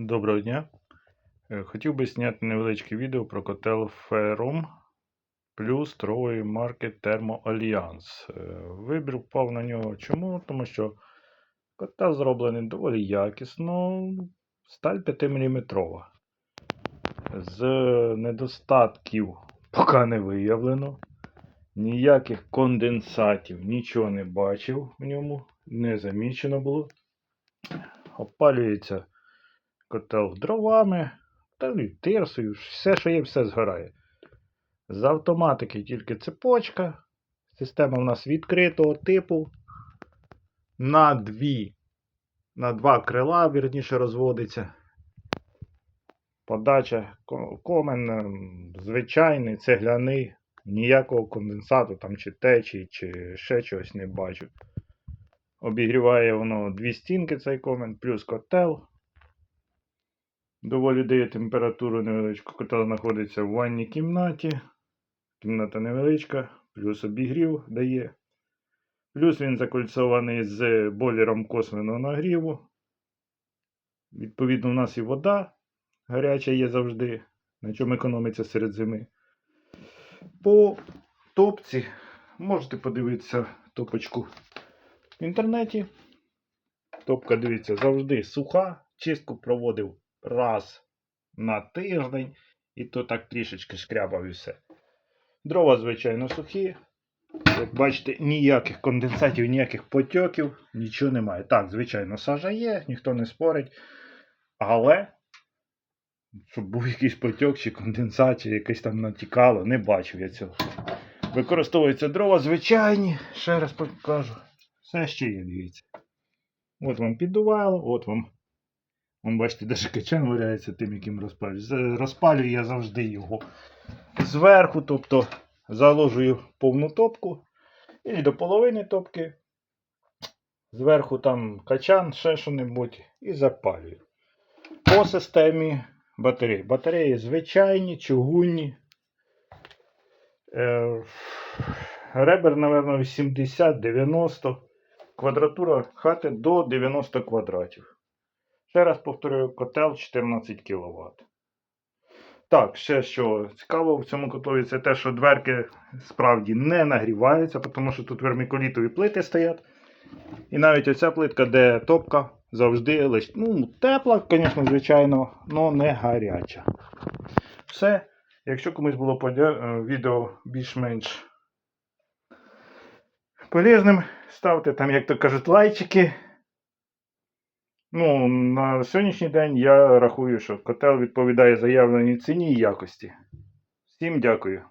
Доброго дня. Е, Хотів би зняти невеличке відео про котел Ferrum плюс торгової марки Thermo Alliance. Вибір впав на нього чому? Тому що котел зроблений доволі якісно, сталь 5 мм. З недостатків поки не виявлено. Ніяких конденсатів, нічого не бачив в ньому, не замічено було. Опалюється котел дровами, та тирсою, все, що є, все згорає. З автоматики тільки цепочка. Система в нас відкритого типу. На дві, на два крила, вірніше, розводиться. Подача комен ем, звичайний, цегляний, ніякого конденсату там чи течії, чи ще чогось не бачу. Обігріває воно дві стінки цей комен, плюс котел. Доволі дає температуру невеличку. Котел знаходиться в ванній кімнаті. Кімната невеличка, плюс обігрів дає. Плюс він закольцований з бойлером косвенного нагріву. Відповідно, у нас і вода гаряча є завжди, на чому економиться серед зими. По топці можете подивитися топочку в інтернеті. Топка, дивіться, завжди суха. Чистку проводив раз на тиждень, і то так трішечки шкрябав і все. Дрова, звичайно, сухі. Як бачите, ніяких конденсатів, ніяких потьоків, нічого немає. Так, звичайно, сажа є, ніхто не спорить. Але, щоб був якийсь потьок чи конденсат, чи якесь там натікало, не бачив я цього. Використовуються дрова звичайні, ще раз покажу. Все ще є, дивіться. От вам піддувало, от вам. Вон, бачите, навіть качан валяється тим, яким розпалюю. Розпалюю я завжди його зверху, тобто заложую повну топку і до половини топки. Зверху там качан, ще що-небудь, і запалюю. По системі батарей. Батареї звичайні, чугунні. Е, ребер, мабуть, 80-90. Квадратура хати до 90 квадратів. Ще раз повторюю, котел 14 кВт. Так, ще що цікаво в цьому котлові, це те, що дверки справді не нагріваються, тому що тут вермикулітові плити стоять. І навіть оця плитка, де топка, завжди лиш, ну, тепла, звісно, звичайно, але не гаряча. Все. Якщо комусь було е, відео більш-менш полезним, ставте там, як то кажуть, лайчики. Ну, на сьогоднішній день я рахую, що котел відповідає заявленій ціні і якості. Всім дякую.